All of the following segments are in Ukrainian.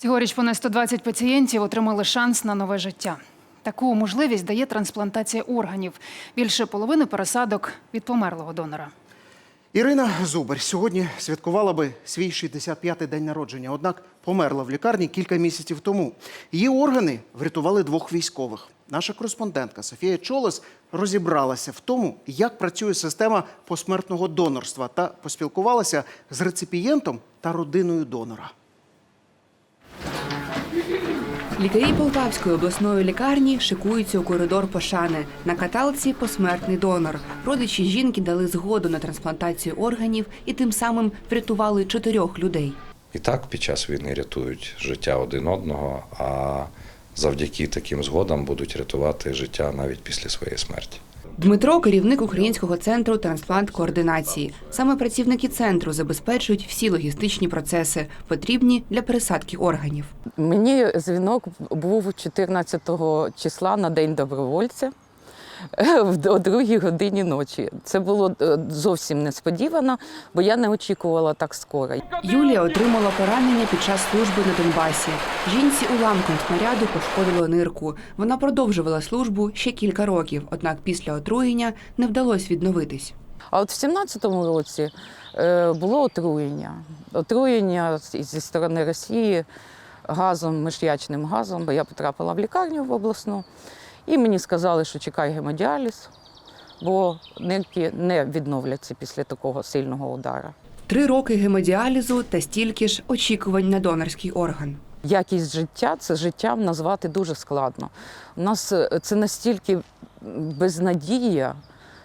Цьогоріч понад 120 пацієнтів отримали шанс на нове життя. Таку можливість дає трансплантація органів. Більше половини пересадок від померлого донора. Ірина Зубар сьогодні святкувала би свій 65-й день народження, однак померла в лікарні кілька місяців тому. Її органи врятували двох військових. Наша кореспондентка Софія Чолос розібралася в тому, як працює система посмертного донорства, та поспілкувалася з реципієнтом та родиною донора. Лікарі Полтавської обласної лікарні шикуються у коридор пошани. На каталці посмертний донор. Родичі жінки дали згоду на трансплантацію органів і тим самим врятували чотирьох людей. І так під час війни рятують життя один одного, а завдяки таким згодам будуть рятувати життя навіть після своєї смерті. Дмитро керівник українського центру трансплант координації. Саме працівники центру забезпечують всі логістичні процеси, потрібні для пересадки органів. Мені дзвінок був 14 числа на День добровольця о другій годині ночі. Це було е, зовсім несподівано, бо я не очікувала так скоро. Юлія отримала поранення під час служби на Донбасі. Жінці уламком снаряду пошкодило нирку. Вона продовжувала службу ще кілька років, однак після отруєння не вдалося відновитись. А от в 17-му році е, було отруєння. Отруєння зі сторони Росії газом, миш'ячним газом. Бо Я потрапила в лікарню в обласну, і мені сказали, що чекай гемодіаліз, бо нирки не відновляться після такого сильного удара. Три роки гемодіалізу та стільки ж очікувань на донорський орган. Якість життя це життям назвати дуже складно. У нас е, це настільки безнадія,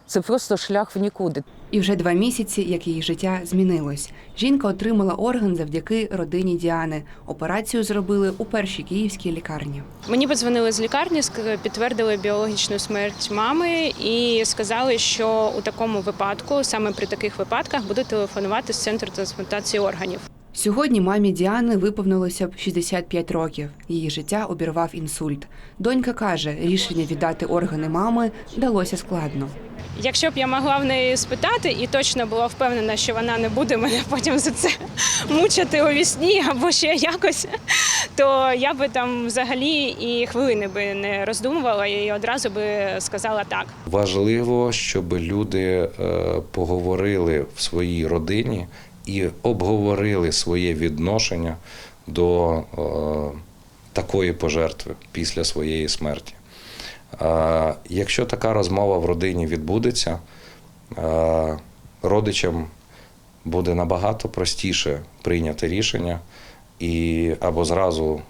це просто шлях в нікуди. І вже два місяці, як її життя змінилось. Жінка отримала орган завдяки родині Діани. Операцію зробили у першій київській лікарні. Мені подзвонили з лікарні, підтвердили біологічну смерть мами і сказали, що у такому випадку, саме при таких випадках, будуть телефонувати з центру трансплантації органів. Сьогодні мамі Діани виповнилося б 65 років. Її життя обірвав інсульт. Донька каже, рішення віддати органи мами далося складно. Якщо б я могла в неї спитати і точно була впевнена, що вона не буде мене потім за це мучити у вісні або ще якось, то я би там взагалі і хвилини би не роздумувала і одразу би сказала так. Важливо, щоб люди е, поговорили в своїй родині і обговорили своє відношення до е, такої пожертви після своєї смерті. Е, Якщо така розмова в родині відбудеться, е, родичам буде набагато простіше прийняти рішення і або зразу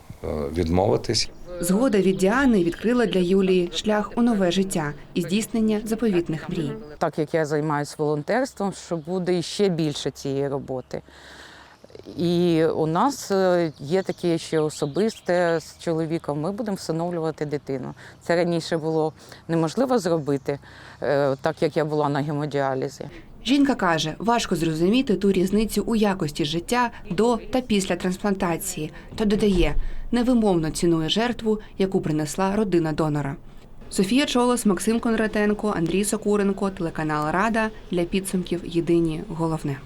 відмовитись, Згода від Діани відкрила для Юлії шлях у нове життя і здійснення заповітних мрій. Так як я займаюся волонтерством, що буде ще більше цієї роботи. І у нас е, є таке ще особисте з чоловіком. Ми будемо всиновлювати дитину. Це раніше було неможливо зробити, е, так як я була на гемодіалізі. Жінка каже, важко зрозуміти ту різницю у якості життя до та після трансплантації, та додає, невимовно цінує жертву, яку принесла родина донора. Софія Чолос, Максим Конратенко, Андрій Сокуренко, телеканал Рада для підсумків Єдині головне.